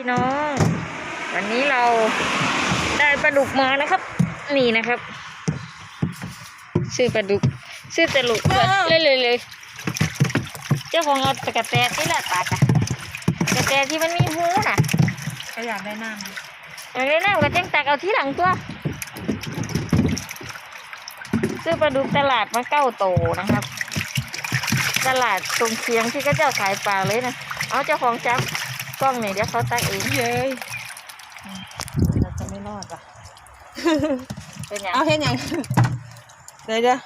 พี่น้อง วันนี้เราได้ปลาดุกมานะครับ นี่นะครับซื้อปลาดุกซื้อตะลุกเลยเลยเลยเจ้าของเอาตะกะแตนนี่แหละปากอะกระแตที่มันมีหูน่ะก็อยากได้น้อย่างนี้นะก็จังตักเอาที่หลังตัวซื้อปลาดุกตลาดมาเก้าโตนะครับ ตลาดตรงเคียงที่ก็เจ้าขายปลาเลยนะ เอาเจ้าของจับ กล้องนี่เดี๋ยวเขาตักเองำเย้ยเราจะไม่รอดว่ะเป็นอย่างเอาเห็นยังเดี๋ยวเดี๋ยว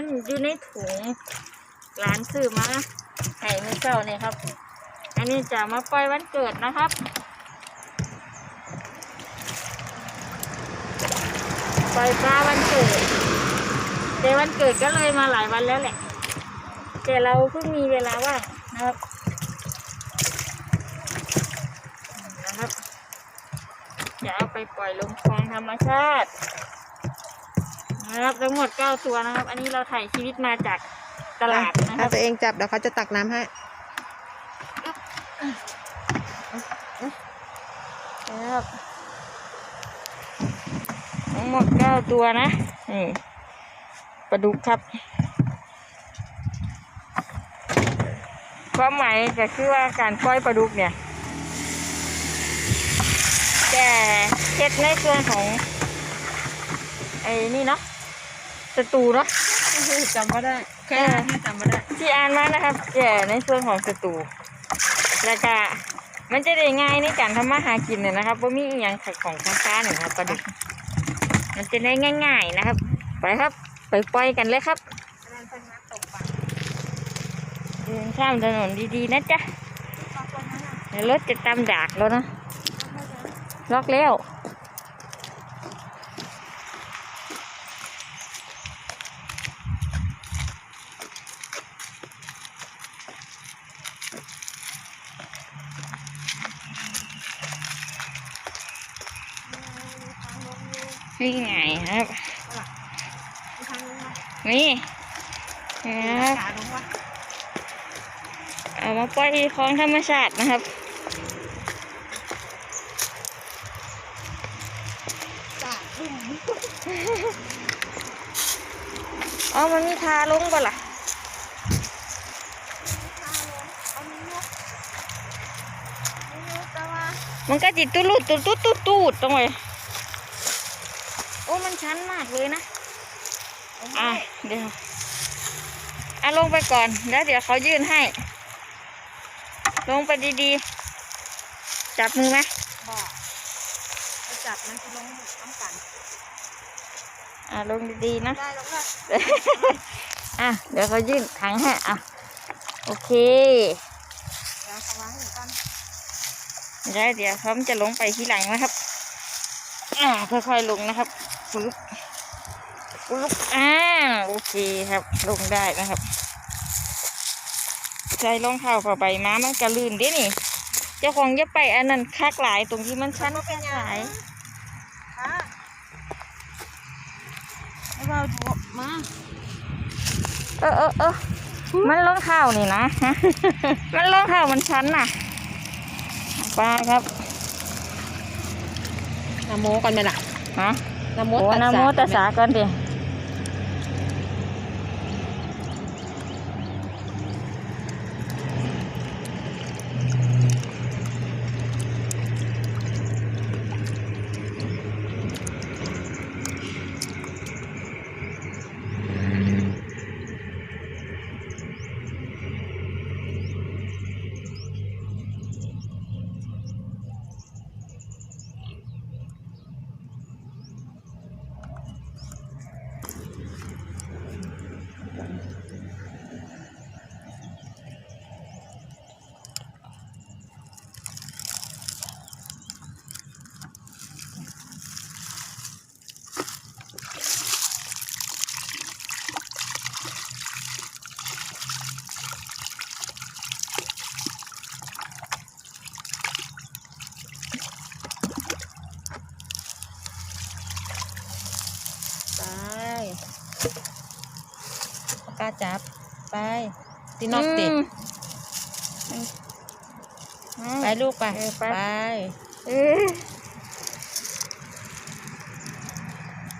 มันอยู่ในถุงร้านซื้อมาให้เมื่อเช้านี่ยครับ อันนี้จะมาปล่อยวันเกิดนะครับปล่อยปลาวันเกิดแต่วันเกิดก็เลยมาหลายวันแล้วแหละแต่เราเพิ่งมีเวลาว่างนะครับนะครับจะเอาไปปล่อยลงคลองธรรมชาติ นะครับทั้งหมดเก้าตัวนะครับ อันนี้เราถ่ายชีวิตมาจากตลาดนะคถ้ารับตัวเองจับเดี๋ยวเขาจะตักน้ำให้นะครับทั้งหมดเก้าตัวนะนี่ปลาดุกครับ ความหมายก็คือว่าการปล่อยปลาดุกเนี่ย แต่เช็ดในส่วนของไอ้นี่เนาะ สตูเนาะจำไม่ได้ แค่ไม่จำไม่ได้ที่อ่านมานะครับแก่ในส่วนของสตูแล้วก็มันจะได้ง่ายในการทำมาหากินเนี่ยนะครับว่ามีอหย่างขัดของข้างๆเนี่ยนะครับปลาดุกมันจะได้ง่าย ๆนะครับ ไปครับ ไปปล่อยกันเลยครับเดินข้ามถนนดีๆนะจ๊ะเดี๋ยวรถจะตามดากแล้วนะล็อกแล้ว นี่ไงครับ นี่นะครับขาลงวะเอามาปล่อยของธรรมชาตินะครับจ้าบึ้มอ๋อมันมีทาลงป่ะล่ะเอานิ้วยกนิ้วยกแต่ว่ามันก็จิตตุลุดตุดตุดตุดตูดตรงเลยโอ้มันชันมากเลยนะอะเดี๋ยวอะลงไปก่อนแล้วเดี๋ยวเขายื่นให้ ลงไปดีๆ จับมือไหมบอกไปจับมันจะลงต้องกันอะลงดีๆนะได้ลงแล้วอะเดี๋ยวเขายื่นถังให้อะโอเคเดี๋ยวเขาวางอยู่กันได้เดี๋ยวเขาจะลงไปที่หลังนะครับอ่าค่อยๆลงนะครับ ปึ๊บปึ๊บอ่าโอเคครับ ลงได้นะครับ ใส่รองเท้าผ้าใบม้ามันกระลื่นเด้นี่ เจ้าของจะไปอันนั้นคักหลายตรงที่มันชั้นคักหลายค่ะให้เราดูมา เออเออเออมันรองเท้านี่นะฮะมันรองเท้ามันชั้นน่ะไปครับน้ำโมกันไหมล่ะฮะ น้ำโมโอ้ตัดนะโมตัสสะก่อนดิ จับ ไปตีนอกติดอืมอืมไปลูกไปเออไปไปเออ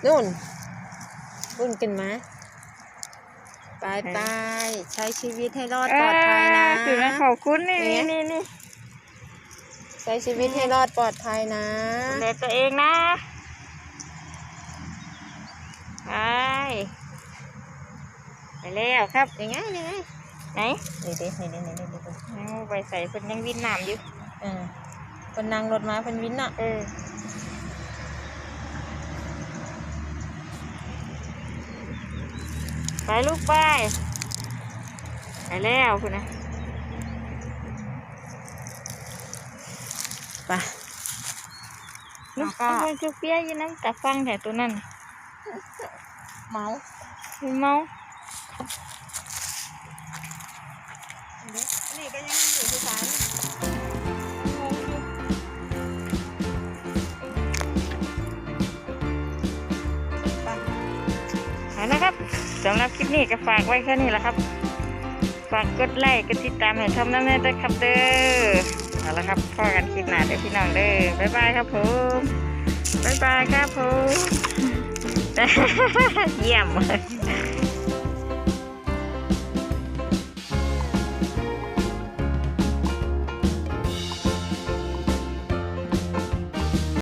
นู่นอุ่นกันมาไปไปใช้ชีวิตให้รอดปลอดภัยนะเออถือนะขอบคุณนี่เป็นไงนี่นี่นี่ใช้ชีวิตให้รอดปลอดภัยนะดูแลตัวเองนะ ไปไปแล้วครับยังไงยังไงไหนนี่ดินี่ดินี่ดินี่ดิเอาไปใส่เพิ่นยังวินน้ำอยู่เออคนนั่งรถมาเป็นวินน่ะเออไปลูกไปไปแล้วคุณนะไปลูกก็เอาไปคือเปียอยู่น้ำแต่ฟังแต่ตัวนั้น เมามันเมานี่ก็ยังอยู่ที่ศาลนะครับสำหรับคลิปนี้ก็ฝากไว้แค่นี้แหละครับ ฝากกดไลค์กดติดตามให้ทำน้ำแน่ด้วยครับเด้อเอาละครับพอกันคลิปหน้าเด้อพี่น้องเด้อบ๊ายบายครับผมบ๊ายบายครับผม เยี่ยมเลย